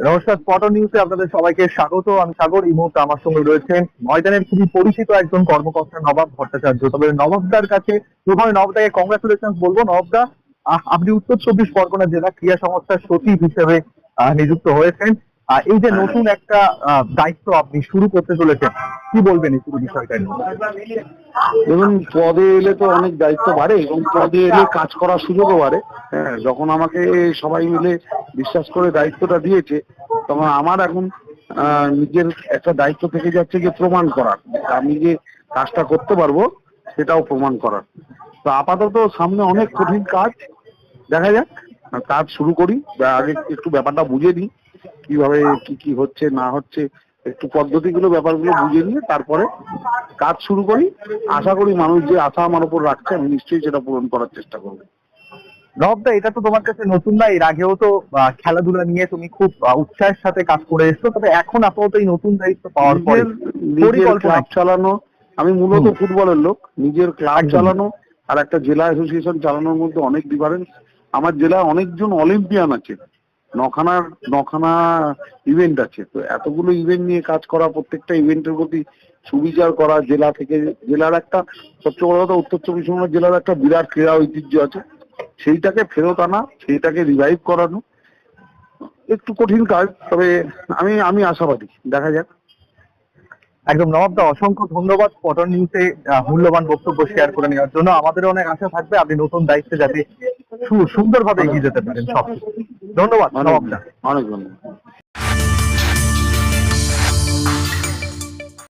নমস্কার স্পটন নিউজে আপনাদের সবাইকে স্বাগত। আমি সাগর এই মুহূর্তে আমার সঙ্গে রয়েছেন ময়দানের খুবই পরিচিত একজন কর্মকর্তা নবাব ভট্টাচার্য। তবে নবাবদার কাছে প্রথমে নবাবদাকে কংগ্রাচুলেশন বলব। নবাবদা আপনি উত্তর চব্বিশ পরগনা জেলা ক্রীড়া সংস্থার সচিব হিসেবে নিযুক্ত হয়েছেন। এই যে নতুন একটা আহ, দায়িত্ব আপনি শুরু করতে চলেছেন কি বলবেন এই পুরো বিষয়টা নিয়ে? দেখুন পদে এলে তো অনেক দায়িত্ব বাড়ে এবং পদে এলে কাজ করার সুযোগও বাড়ে। হ্যাঁ যখন আমাকে সবাই মিলে বিশ্বাস করে দায়িত্বটা দিয়েছে, তখন আমার এখন নিজের একটা দায়িত্ব থেকে যাচ্ছে যে প্রমাণ করার। আমি যে কাজটা করতে পারব, সেটাও প্রমাণ করার। তো আপাতত সামনে অনেক কঠিন কাজ, দেখা যাক কাজ শুরু করি আগে একটু ব্যাপারটা বুঝে নিই, কীভাবে কি কি হচ্ছে, না হচ্ছে, একটু পদ্ধতিগুলো, ব্যাপারগুলো বুঝে নিয়ে তারপরে কাজ শুরু করি। আশা করি মানুষ যে আশা আমার উপর রাখছে, আমি নিশ্চয়ই সেটা পূরণ করার চেষ্টা করব। নবাবদা এটা তো তোমার কাছে নতুন না এর আগেও তো খেলাধুলা নিয়ে তুমি খুব উৎসাহের সাথে কাজ করে এসছো তবে এখন আপাতত এই নতুন দায়িত্ব পাওয়ার পরে পরিকল্পনা। চালানো আমি মূলত ফুটবলের লোক নিজের ক্লাব চালানো আর একটা জেলা অ্যাসোসিয়েশন চালানোর মধ্যে অনেক ডিফারেন্স আমার জেলায় অনেকজন অলিম্পিয়ান আছে নখানার নখানা ইভেন্ট আছে তো এতগুলো ইভেন্ট নিয়ে কাজ করা প্রত্যেকটা ইভেন্টের প্রতি সুবিচার করা জেলা থেকে জেলার একটা সবচেয়ে বড় কথা উত্তর চব্বিশ পরগনা জেলার একটা বিরাট ক্রীড়া ঐতিহ্য আছে। সেইটাকে ফেরত আনা সেইটাকে রিভাইভ করানো একটু কঠিন কাজ তবে আমি আমি আশাবাদী দেখা যাক। একদম নবাবদা অসংখ্য ধন্যবাদ পটন নিউজে মূল্যবান বক্তব্য শেয়ার করে নেওয়ার জন্য। আমাদের অনেক আশা থাকবে আপনি নতুন দায়িত্বে যাতে সুন্দরভাবে এগিয়ে যেতে পারেন সব ধন্যবাদ নবাবদা। অনেক ধন্যবাদ।